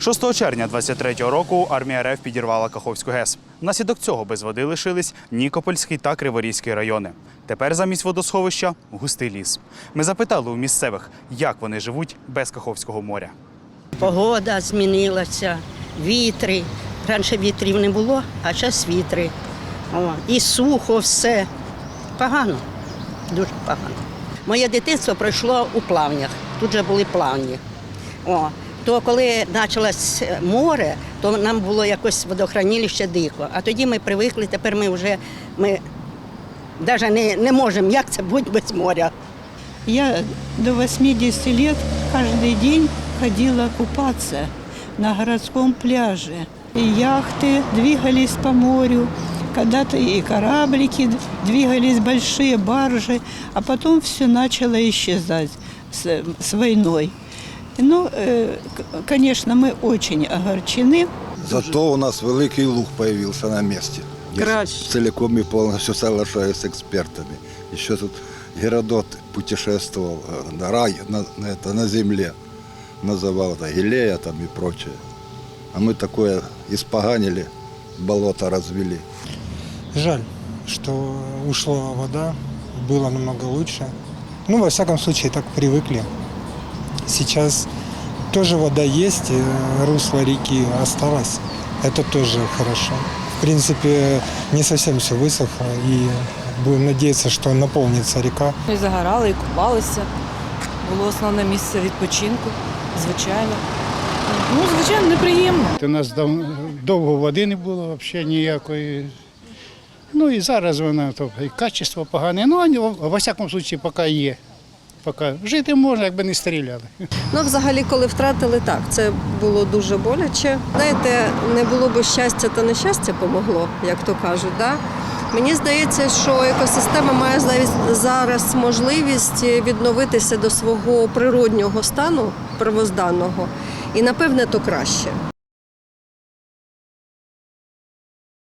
6 червня 23-го року армія РФ підірвала Каховську ГЕС. Внаслідок цього без води лишились Нікопольський та Криворізький райони. Тепер замість водосховища густий ліс. Ми запитали у місцевих, як вони живуть без Каховського моря. Погода змінилася, вітри. Раніше вітрів не було, а зараз вітри. О, і сухо все. Погано, дуже погано. Моє дитинство пройшло у плавнях. Тут же були плавні. О, то коли почалось море, то нам було якось водохранилище дико. А тоді ми привикли, тепер ми вже ми навіть не, не можемо, як це бути без моря. Я до 80 лет каждый день ходила купаться на городском пляже. И яхты двигались по морю, когда-то и кораблики двигались, большие баржи, а потом все начало исчезать с, с войной. Ну, конечно, мы очень огорчены. Зато у нас великий луг появился на месте. Я Краще. целиком и полностью соглашаюсь с экспертами. Еще тут Геродот путешествовал э, на рай, на, на это, на земле. Называл это Гилея там и прочее. А мы такое испоганили, болото развели. Жаль, что ушла вода, было намного лучше. Ну, во всяком случае, так привыкли. Сейчас тоже вода есть, э, русло реки осталось. Это тоже хорошо. В принципе, не совсем все высохло, и будем надеяться, что наполнится река. І загорали, і купалися. Було основне місце відпочинку, звичайно. Ну, звичайно, неприємно. У нас дав- довго води не було взагалі ніякої. Ну і зараз вона то і качество погане. Ну, а ні, во всякому випадку, поки є. Поки жити можна, якби не стріляли. Ну, взагалі, коли втратили, так, це було дуже боляче. Знаєте, не було б щастя, то нещастя помогло, як то кажуть. Да? Мені здається, що екосистема має зараз можливість відновитися до свого природнього стану первозданного. І напевне то краще.